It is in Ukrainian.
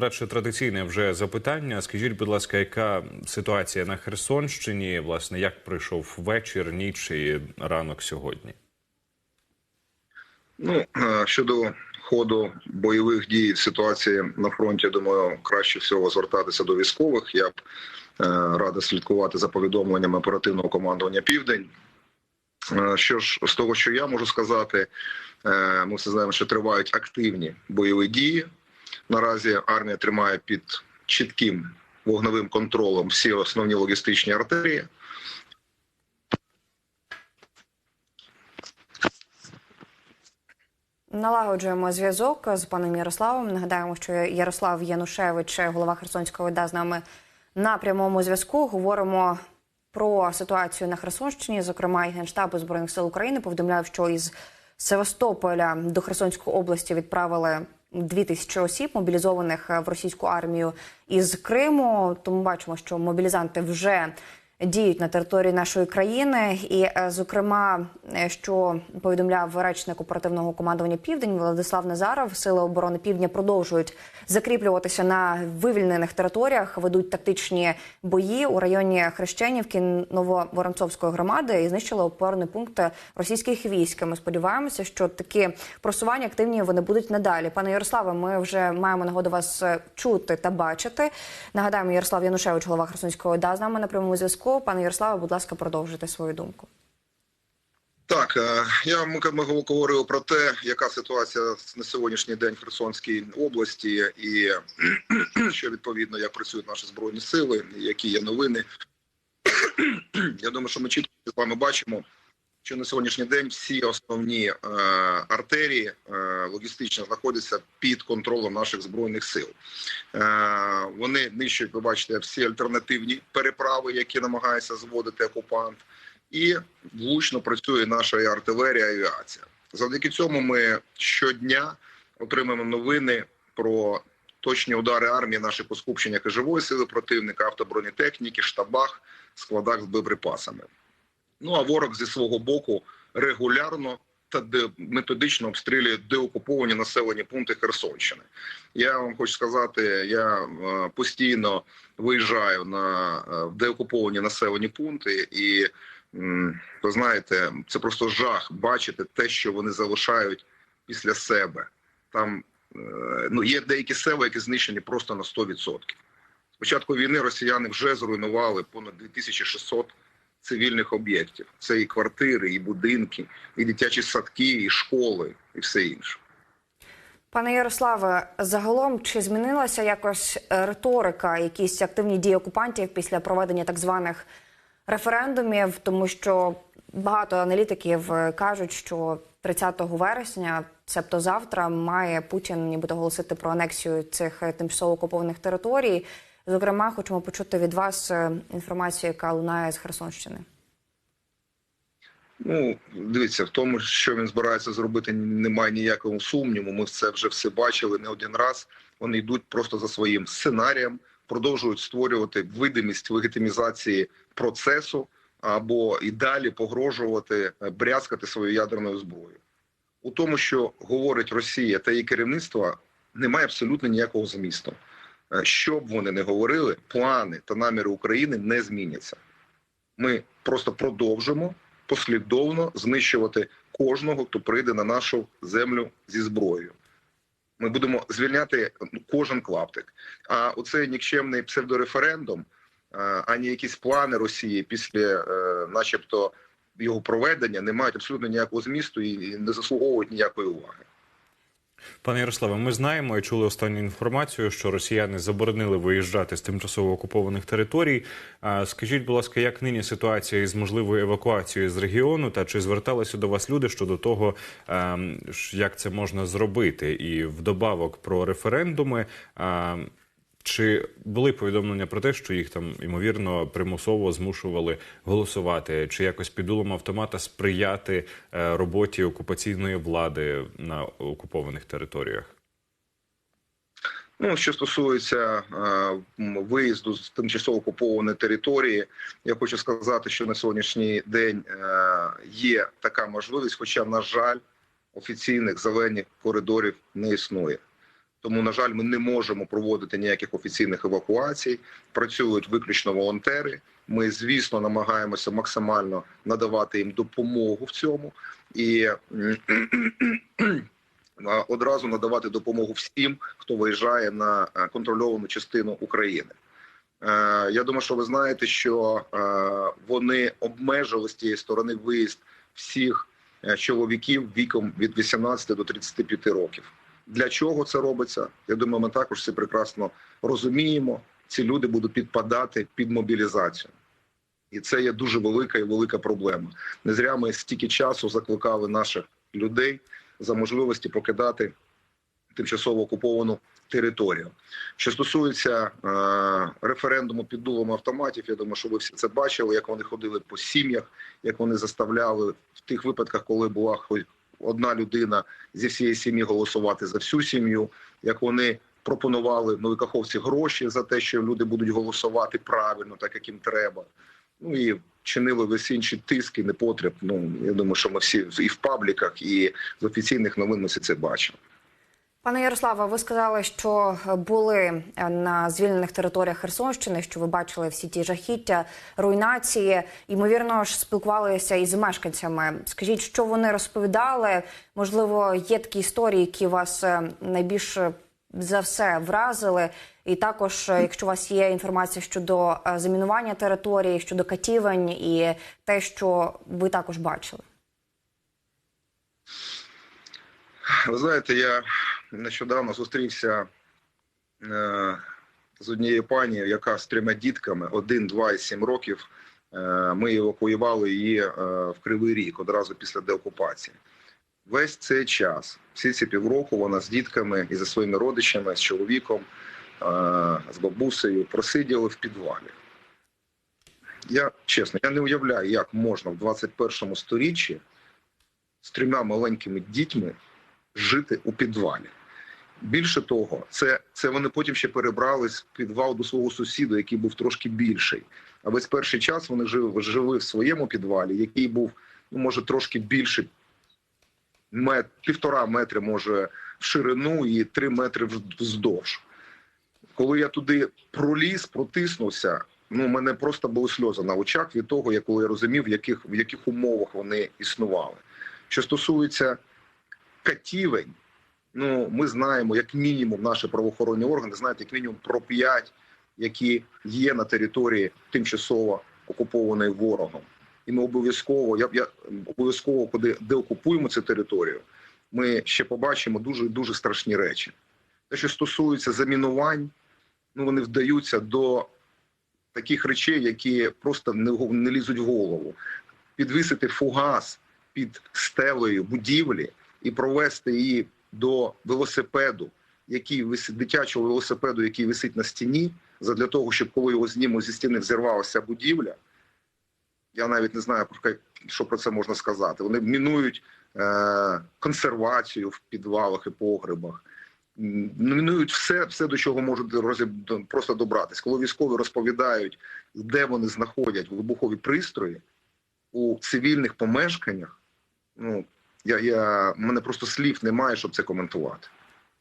Радше традиційне вже запитання. Скажіть, будь ласка, яка ситуація на Херсонщині? Власне, як пройшов вечір, ніч і ранок сьогодні? Ну е, щодо ходу бойових дій, ситуації на фронті, думаю, краще всього звертатися до військових. Я б е, радий слідкувати за повідомленнями оперативного командування Південь. Е, Що ж з того, що я можу сказати, ми все знаємо, що тривають активні бойові дії. Наразі армія тримає під чітким вогневим контролем всі основні логістичні артерії. Налагоджуємо зв'язок з паном Ярославом. Нагадаємо, що Ярослав Янушевич, голова Херсонської ОДА, з нами на прямому зв'язку. Говоримо про ситуацію на Херсонщині. Зокрема, і Генштабу збройних сил України повідомляв, що із Севастополя до Херсонської області відправили дві тисячі осіб, мобілізованих в російську армію із Криму. Тому бачимо, що мобілізанти вже діють на території нашої країни, і, е, зокрема, е, що повідомляв речник оперативного командування Південь Владислав Назаров, сили оборони Півдня продовжують закріплюватися на вивільнених територіях, ведуть тактичні бої у районі Хрещенівки Нововоронцовської громади і знищили опорний пункт російських військ. Ми сподіваємося, що такі просування активні вони будуть надалі. Пане Ярославе, ми вже маємо нагоду вас е, чути та бачити. Нагадаємо, Ярослав Янушевич, голова Херсонської ОДА, з нами на прямому зв'язку. Пане Ярославе, будь ласка, продовжуйте свою думку. Так, е, я ми, ми говорили про те, яка ситуація на сьогоднішній день в Херсонській області, і що відповідно як працюють наші збройні сили, які є новини. Я думаю, що ми чітко з вами бачимо, що на сьогоднішній день всі основні е, артерії е, логістично знаходяться під контролем наших збройних сил. Е, вони нищують, ви бачите, всі альтернативні переправи, які намагається зводити окупант і влучно працює наша і артилерія і авіація. Завдяки цьому ми щодня отримуємо новини про точні удари армії, наші по живої сили противника, автобронетехніки, штабах, складах з боєприпасами. Ну а ворог зі свого боку регулярно та де- методично обстрілює деокуповані населені пункти Херсонщини. Я вам хочу сказати, я е, постійно виїжджаю на е, деокуповані населені пункти і ви знаєте, це просто жах бачити те, що вони залишають після себе. Там е, ну є деякі села, які знищені просто на 100%. З початку війни росіяни вже зруйнували понад 2600 цивільних об'єктів. Це і квартири, і будинки, і дитячі садки, і школи, і все інше. Пане Ярославе, загалом чи змінилася якось е, риторика, якісь активні дії окупантів після проведення так званих референдумів, тому що багато аналітиків е, кажуть, що 30 вересня, себто завтра, має Путін нібито оголосити про анексію цих е, тимчасово окупованих територій. Зокрема, хочемо почути від вас е, інформацію, яка лунає з Херсонщини. Ну, дивіться, в тому, що він збирається зробити, немає ніякого сумніву. Ми це вже все бачили не один раз. Вони йдуть просто за своїм сценарієм, продовжують створювати видимість легітимізації процесу або і далі погрожувати е, брязкати свою ядерною зброєю. У тому, що говорить Росія та її керівництво, немає абсолютно ніякого змісту. Е, Що б вони не говорили, плани та наміри України не зміняться. Ми просто продовжимо послідовно знищувати кожного, хто прийде на нашу землю зі зброєю. Ми будемо звільняти кожен клаптик. А оцей нікчемний псевдореферендум, е, ані якісь плани Росії після, е, начебто, його проведення не мають абсолютно ніякого змісту і не заслуговують ніякої уваги. Пане Ярославе, ми знаємо і чули останню інформацію, що росіяни заборонили виїжджати з тимчасово окупованих територій. Скажіть, будь ласка, як нині ситуація із можливою евакуацією з регіону? Та чи зверталися до вас люди щодо того, ем, як це можна зробити? І вдобавок про референдуми. Чи були повідомлення про те, що їх там ймовірно примусово змушували голосувати, чи якось під дулом автомата сприяти е, роботі окупаційної влади на окупованих територіях? Ну, що стосується е, виїзду з тимчасово окупованої території, я хочу сказати, що на сьогоднішній день е, є така можливість, хоча, на жаль, офіційних зелених коридорів не існує. Тому, на жаль, ми не можемо проводити ніяких офіційних евакуацій. Працюють виключно волонтери. Ми, звісно, намагаємося максимально надавати їм допомогу в цьому і одразу надавати допомогу всім, хто виїжджає на е, контрольовану частину України. Е, Я думаю, що ви знаєте, що е, вони обмежили з тієї сторони виїзд всіх чоловіків віком від 18 до 35 років. Для чого це робиться? Я думаю, ми також все прекрасно розуміємо. Ці люди будуть підпадати під мобілізацію. І це є дуже велика і велика проблема. Не зря ми стільки часу закликали наших людей за можливості покидати тимчасово окуповану територію. Що стосується е, референдуму під дулом автоматів, я думаю, що ви всі це бачили, як вони ходили по сім'ях, як вони заставляли в тих випадках, коли була одна людина зі всієї сім'ї голосувати за всю сім'ю, як вони пропонували новикаховці гроші за те, що люди будуть голосувати правильно, так як їм треба. Ну і чинили весь інші тиски, непотріб. Ну я думаю, що ми всі і в пабліках, і з офіційних новин ми це бачимо. Пане Ярославе, ви сказали, що були на звільнених територіях Херсонщини, що ви бачили всі ті жахіття, руйнації. Ймовірно ж, спілкувалися із мешканцями. Скажіть, що вони розповідали? Можливо, є такі історії, які вас е, найбільше за все вразили. І також, е, якщо у вас є інформація щодо е, замінування території, щодо катівень і те, що ви також бачили. Ви знаєте, я нещодавно зустрівся е, з однією пані, яка з трьома дітками, один, два і сім років. Е, ми евакуювали її е, в Кривий Ріг одразу після деокупації. Весь цей час, всі ці півроку, вона з дітками і зі своїми родичами, з чоловіком, е, з бабусею просиділи в підвалі. Я чесно, я не уявляю, як можна в 21 сторіччі з трьома маленькими дітьми жити у підвалі. Більше того, це, це вони потім ще перебрались в підвал до свого сусіда, який був трошки більший. А весь перший час вони жили, жили в своєму підвалі, який був ну, може трошки більший, мет, півтора метри, може, в ширину і три метри вздовж. Коли я туди проліз, протиснувся, ну, мене просто були сльози на очах від того, як коли я розумів, в яких, в яких умовах вони існували. Що стосується катівень, ну ми знаємо, як мінімум, наші правоохоронні органи знають як мінімум про п'ять, які є на території тимчасово окупованої ворогом. І ми обов'язково, я, я обов'язково, коли деокупуємо цю територію, ми ще побачимо дуже дуже страшні речі. Те, що стосується замінувань, ну вони вдаються до таких речей, які просто не, не лізуть в голову. Підвісити фугас під стелею будівлі і провести її до велосипеду, який висить дитячого велосипеду, який висить на стіні, задля того, щоб коли його знімуть зі стіни, взірвалася будівля. Я навіть не знаю що про це можна сказати. Вони мінують е, консервацію в підвалах і погребах. Мінують все, все до чого можуть розіб... просто добратись. Коли військові розповідають, де вони знаходять вибухові пристрої у цивільних помешканнях, ну я, я мене просто слів немає, щоб це коментувати.